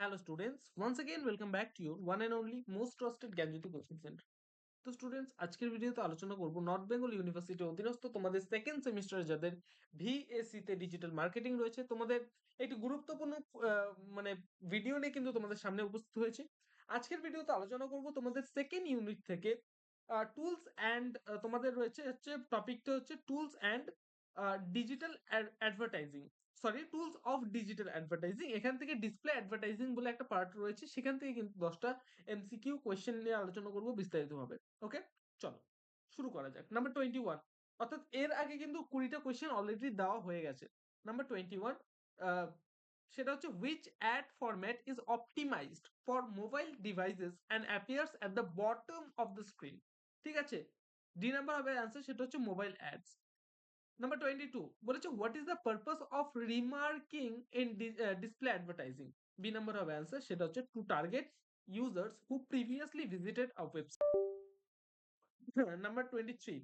Hello students, once again welcome back to your one and only most trusted Gyanjyoti coaching centre তো students আজকের ভিডিওতে আলোচনা করব north Bengal university অধীনস্থ তোমাদের সেকেন্ড সেমিস্টারে যাদের ভিএসসি তে ডিজিটাল মার্কেটিং রয়েছে তোমাদের একটি গুরুত্বপূর্ণ মানে ভিডিও নিয়ে কিন্তু তোমাদের সামনে উপস্থিত হয়েছে। আজকের ভিডিওতে আলোচনা করব তোমাদের সেকেন্ড ইউনিট থেকে টুলস অ্যান্ড তোমাদের রয়েছে হচ্ছে টপিকটা হচ্ছে tools and digital advertising sorry tools of digital advertising এখান থেকে ডিসপ্লে অ্যাডভার্টাইজিং বলে একটা পার্ট রয়েছে, সেখান থেকে কিন্তু দশটা এমসিকিউ কোয়েশ্চেন নিয়ে আলোচনা করব বিস্তারিতভাবে ওকে চলো, শুরু করা যাক। নাম্বার টোয়েন্টি ওয়ান অর্থাৎ এর আগে কিন্তু কুড়িটা কোয়েশ্চেন অলরেডি দেওয়া হয়ে গেছে। নাম্বার টোয়েন্টি ওয়ান সেটা হচ্ছে which ad format is optimized for mobile devices and appears at the bottom of the screen? ঠিক আছে? ডি নাম্বার হবে অ্যান্সার সেটা হচ্ছে mobile ads number twenty two বলেছে what is the purpose of remarking in display advertising B number হবে answer সেটা হচ্ছে to target users who previously visited a website number twenty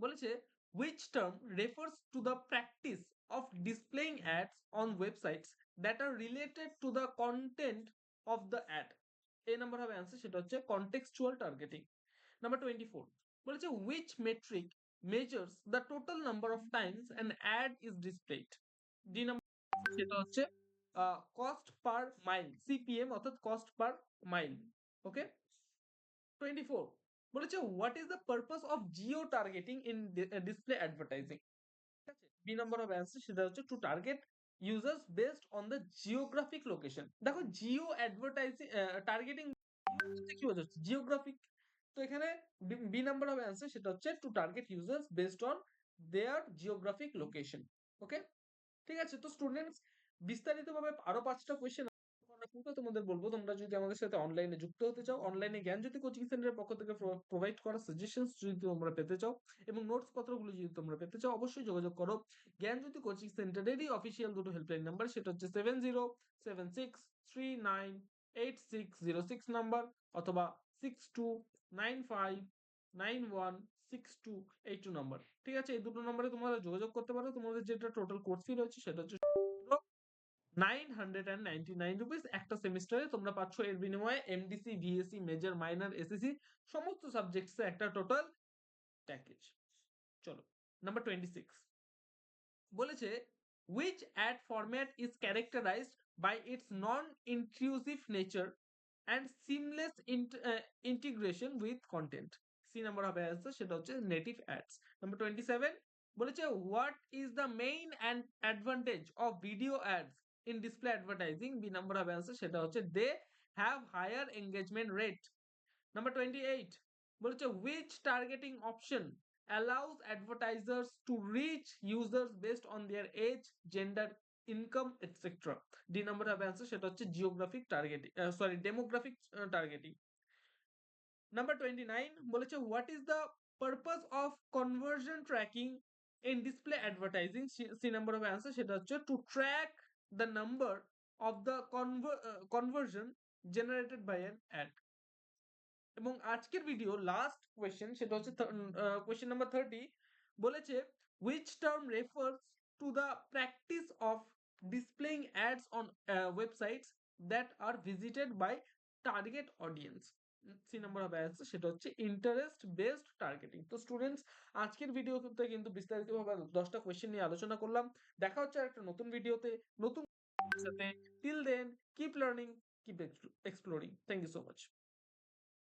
বলেছে which term refers to the practice of displaying ads on websites that are related to the content of the ad এই number হবে answer সেটা হচ্ছে contextual targeting number twenty four বলেছে which metric measures the total number of times an ad is displayed. D number সেটা হচ্ছে cost per mile CPM অর্থাৎ cost per mile okay twenty four বলেছে what is the purpose of geo targeting in display advertising B number of answer সেটা হচ্ছে to target users based on the geographic location দেখো geo advertising targeting কি বোঝাচ্ছে geographic তো এখানে B number হবে answer সেটা হচ্ছে to target users based on their geographic location okay ঠিক আছে, তো স্টুডেন্টস বিস্তারিতভাবে আরও পাঁচটা কোয়েশ্চেন তোমাদের বলব। তোমরা যদি আমাদের সাথে অনলাইনে যুক্ত হতে চাও অনলাইনে জ্ঞানজ্যোতি কোচিং সেন্টারের পক্ষ থেকে প্রোভাইড করা সাজেশনস যদি তোমরা পেতে চাও এবং নোটস পত্রগুলো যদি তোমরা পেতে চাও, অবশ্যই যোগাযোগ করো। জ্ঞান জ্ঞানজ্যোতি কোচিং সেন্টারেরই অফিসিয়াল দুটো হেল্পলাইন নাম্বার সেটা হচ্ছে seven zero seven six three nine eight six zero six number অথবা six two nine five nine one six two eight two number ঠিক আছে? এই দুটো নম্বরে তোমরা যোগাযোগ করতে পারো। তোমাদের যেটা টোটাল কোর্স ফি রয়েছে সেটা হচ্ছে nine hundred and ninety nine rupees একটা সেমিস্টারে তোমরা পাচ্ছ এর বিনিময়ে MDC VSC major minor SSC সমস্ত সাবজেক্টস একটা টোটাল প্যাকেজ চলো নাম্বার টোয়েন্টি সিক্স বলেছে which ad format is characterized by its non-intrusive nature and seamless int- uh, integration with content? C number হবে অ্যান্সার সেটা হচ্ছে native ads number twenty seven বলেছে what is the main and advantage of video ads in display advertising B number হবে answer সেটা হচ্ছে they have higher engagement rate number twenty eight বলেছে which targeting option allows advertisers to reach users based on their age, gender, income, etc. D number হবে answer সেটা হচ্ছে geographic targeting uh, sorry demographic uh, targeting. Number 29 বলেছে what is the purpose of conversion tracking in display advertising C number হবে answer সেটা হচ্ছে to track the number of the conver uh, conversion generated by an ad. এবং আজকের video last question সেটা হচ্ছে question number thirty বলেছে which term refers to the practice displaying ads on uh, websites that are visited by target audience? C number হবে answer সেটা হচ্ছে interest based targeting তো students আজকের ভিডিওতে কিন্তু বিস্তারিতভাবে দশটা কোয়েশ্চেন নিয়ে আলোচনা করলাম। দেখা হচ্ছে একটা নতুন ভিডিওতে নতুন সাথে till then keep learning keep exploring thank you so much